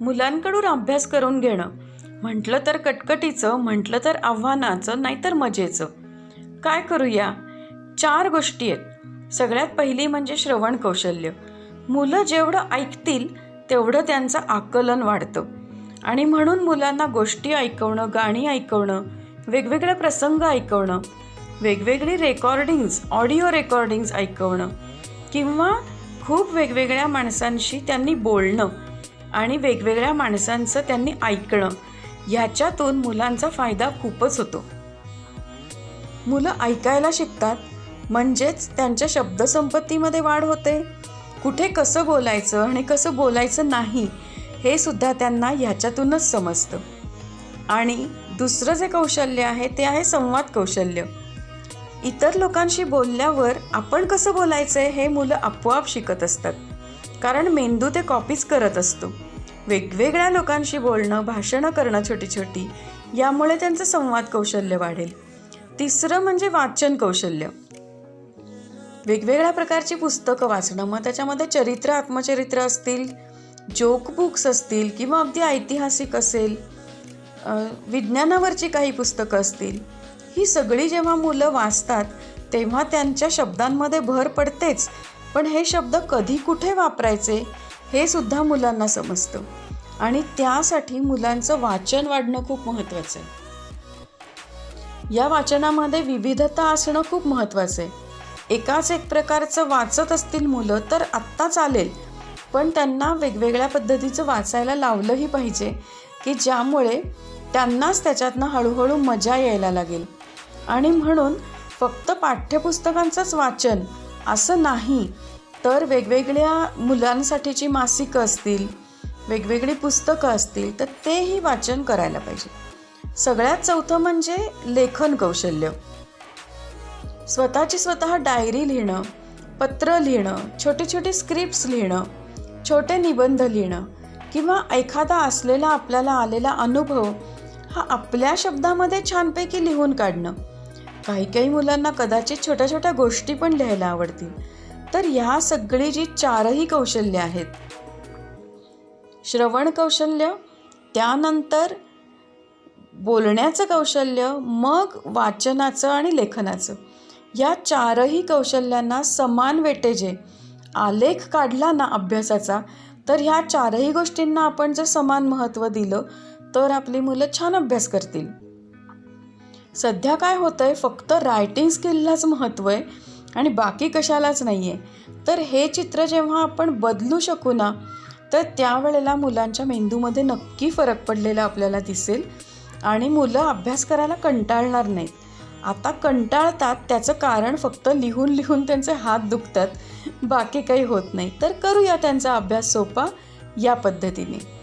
मुलांकडून अभ्यास करून घेणं. म्हटलं तर कटकटीचं म्हटलं तर आव्हानाचं नाहीतर मजेचं. काय करूया? चार गोष्टी आहेत. सगळ्यात पहिली म्हणजे श्रवण कौशल्य. मुलं जेवढं ऐकतील तेवढं त्यांचं आकलन वाढतं. आणि म्हणून मुलांना गोष्टी ऐकवणं गाणी ऐकवणं वेगवेगळे प्रसंग ऐकवणं वेगवेगळी रेकॉर्डिंग्ज ऑडिओ रेकॉर्डिंग्ज ऐकवणं किंवा खूप वेगवेगळ्या माणसांशी त्यांनी बोलणं. आणि वेगवेगळ्या माणसांचं त्यांनी ऐकणं ह्याच्यातून मुलांचा फायदा खूपच होतो. मुलं ऐकायला शिकतात म्हणजेच त्यांच्या शब्दसंपत्तीमध्ये वाढ होते. कुठे कसं बोलायचं आणि कसं बोलायचं नाही हे सुद्धा त्यांना ह्याच्यातूनच समजतं. आणि दुसरं जे कौशल्य आहे ते आहे संवाद कौशल्य. इतर लोकांशी बोलल्यावर आपण कसं बोलायचं आहे हे मुलं आपोआप शिकत असतात. कारण मेंदू ते कॉपीच करत असतो. वेगवेगळ्या लोकांशी बोलणं भाषणं करणं छोटी छोटी यामुळे त्यांचं संवाद कौशल्य वाढेल. तिसरं म्हणजे वाचन कौशल्य. वेगवेगळ्या प्रकारची पुस्तकं वाचणं मग त्याच्यामध्ये चरित्र आत्मचरित्र असतील जोक बुक्स असतील किंवा अगदी ऐतिहासिक असेल विज्ञानावरची काही पुस्तकं असतील ही सगळी जेव्हा मुलं वाचतात तेव्हा त्यांच्या शब्दांमध्ये भर पडतेच. पण हे शब्द कधी कुठे वापरायचे हे सुद्धा मुलांना समजतं. आणि त्यासाठी मुलांचं वाचन वाढणं खूप महत्त्वाचं आहे. या वाचनामध्ये विविधता असणं खूप महत्त्वाचं आहे. एकाच एक प्रकारचं वाचत असतील मुलं तर आत्ता चालेल. पण त्यांना वेगवेगळ्या पद्धतीचं वाचायला लावलंही पाहिजे की ज्यामुळे त्यांनाच त्याच्यातनं हळूहळू मजा यायला लागेल. आणि म्हणून फक्त पाठ्यपुस्तकांचंच वाचन असं नाही तर वेगवेगळ्या मुलांसाठीची मासिकं असतील वेगवेगळी पुस्तकं असतील तर तेही वाचन करायला पाहिजे. सगळ्यात चौथं म्हणजे लेखन कौशल्य. स्वतःची स्वतः डायरी लिहिणं पत्र लिहिणं छोटे छोटे स्क्रिप्ट्स लिहिणं छोटे निबंध लिहिणं किंवा एखादा असलेला आपल्याला आलेला अनुभव हा आपल्या शब्दामध्ये छानपैकी लिहून काढणं. काही काही मुलांना कदाचित छोट्या छोट्या गोष्टी पण लिहायला आवडतील. तर ह्या सगळी जी चारही कौशल्य आहेत श्रवण कौशल्य त्यानंतर बोलण्याचं कौशल्य मग वाचनाचं आणि लेखनाचं या चारही कौशल्यांना समान वेटेज आहे आलेख काढला ना अभ्यासाचा तर ह्या चारही गोष्टींना आपण जर समान महत्त्व दिलं तर आपली मुलं छान अभ्यास करतील. सध्या काय होतं आहे फक्त रायटिंग स्किललाच महत्त्व आहे. आणि बाकी कशालाच नाही आहे तर हे चित्र जेव्हा आपण बदलू शकू ना तर त्यावेळेला मुलांच्या मेंदूमध्ये नक्की फरक पडलेला आपल्याला दिसेल आणि मुलं अभ्यास करायला कंटाळणार नाहीत. आता कंटाळतात त्याचं कारण फक्त लिहून लिहून त्यांचे हात दुखतात बाकी काही होत नाही. तर करूया त्यांचा अभ्यास सोपा या पद्धतीने.